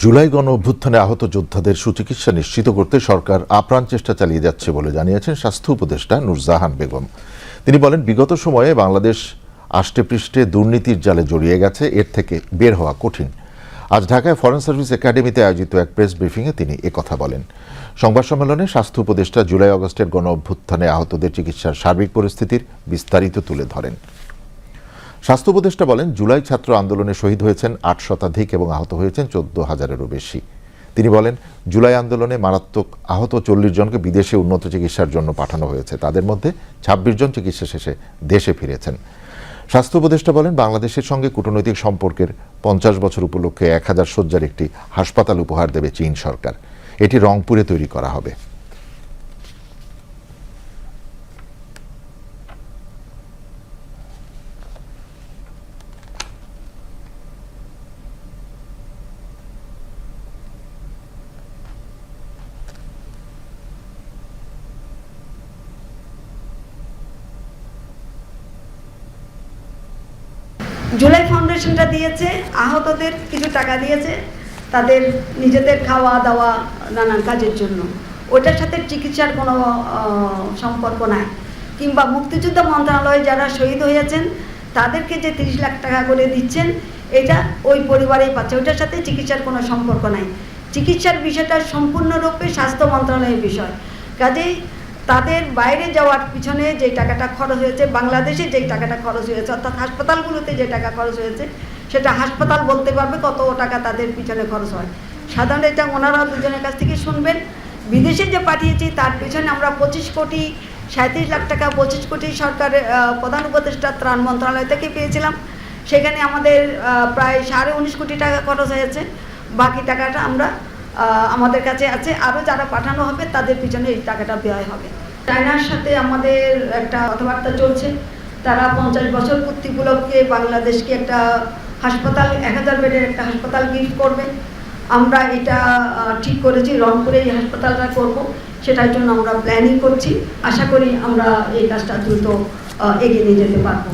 জুলাই গণ অভ্যুত্থানে আহত যোদ্ধাদের সুচিকিৎসা নিশ্চিত করতে সরকার আপ্রাণ চেষ্টা চালিয়ে যাচ্ছে বলে জানিয়েছেন স্বাস্থ্য উপদেষ্টা নুরজাহান বেগম। তিনি বলেন, বিগত সময়ে বাংলাদেশ আষ্টে পৃষ্ঠে দুর্নীতির জালে জড়িয়ে গেছে, এর থেকে বের হওয়া কঠিন। আজ ঢাকায় ফরেন সার্ভিস একাডেমিতে আয়োজিত এক প্রেস ব্রিফিংয়ে তিনি একথা বলেন। সংবাদ সম্মেলনে স্বাস্থ্য উপদেষ্টা জুলাই আগস্টের গণ অভ্যুত্থানে আহতদের চিকিৎসার সার্বিক পরিস্থিতির বিস্তারিত তুলে ধরেন। স্বাস্থ্য উপদেষ্টা বলেন, জুলাই ছাত্র আন্দোলনে শহীদ হয়েছেন আট শতাধিক এবং আহত হয়েছেন চোদ্দ হাজারেরও বেশি। তিনি বলেন, জুলাই আন্দোলনে মারাত্মক আহত চল্লিশ জনকে বিদেশে উন্নত চিকিৎসার জন্য পাঠানো হয়েছে। তাদের মধ্যে ছাব্বিশ জন চিকিৎসা শেষে দেশে ফিরেছেন। স্বাস্থ্য উপদেষ্টা বলেন, বাংলাদেশের সঙ্গে কূটনৈতিক সম্পর্কের পঞ্চাশ বছর উপলক্ষে এক হাজার শয্যার একটি হাসপাতাল উপহার দেবে চীন সরকার। এটি রংপুরে তৈরি করা হবে। জুলাই ফাউন্ডেশনটা দিয়েছে, আহতদের কিছু টাকা দিয়েছে, তাদের নিজেদের খাওয়া দাওয়া নানান কাজের জন্য। ওটার সাথে চিকিৎসার কোনো সম্পর্ক নাই। কিংবা মুক্তিযুদ্ধ মন্ত্রণালয়ে যারা শহীদ হয়েছেন, তাদেরকে যে তিরিশ লাখ টাকা করে দিচ্ছেন, এটা ওই পরিবারেই পাচ্ছে। ওইটার সাথে চিকিৎসার কোনো সম্পর্ক নাই। চিকিৎসার বিষয়টা সম্পূর্ণরূপে স্বাস্থ্য মন্ত্রণালয়ের বিষয়। কাজেই তাদের বাইরে যাওয়ার পিছনে যে টাকাটা খরচ হয়েছে, বাংলাদেশে যে টাকাটা খরচ হয়েছে, অর্থাৎ হাসপাতালগুলোতে যে টাকা খরচ হয়েছে, সেটা হাসপাতাল বলতে পারবে কত টাকা তাদের পিছনে খরচ হয়। সাধারণত এটা ওনারা দুজনের কাছ থেকে শুনবেন। বিদেশে যে পাঠিয়েছি, তার পিছনে আমরা পঁচিশ কোটি, সাঁত্রিশ লাখ টাকা, পঁচিশ কোটি সরকারের প্রধান উপদেষ্টা ত্রাণ মন্ত্রণালয় থেকে পেয়েছিলাম। সেখানে আমাদের প্রায় সাড়ে উনিশ কোটি টাকা খরচ হয়েছে। বাকি টাকাটা আমরা আমাদের কাছে আছে। আরও যারা পাঠানো হবে, তাদের পিছনে এই টাকাটা ব্যয় হবে। চায়নার সাথে আমাদের একটা কথাবার্তা চলছে। তারা পঞ্চাশ বছর পূর্তি বাংলাদেশকে একটা হাসপাতাল, এক হাজার বেডের একটা হাসপাতাল গিফট করবে। আমরা এটা ঠিক করেছি রংপুরে এই হাসপাতালটা করব। সেটার জন্য আমরা প্ল্যানিং করছি। আশা করি আমরা এই কাজটা দ্রুত এগিয়ে নিয়ে যেতে পারব।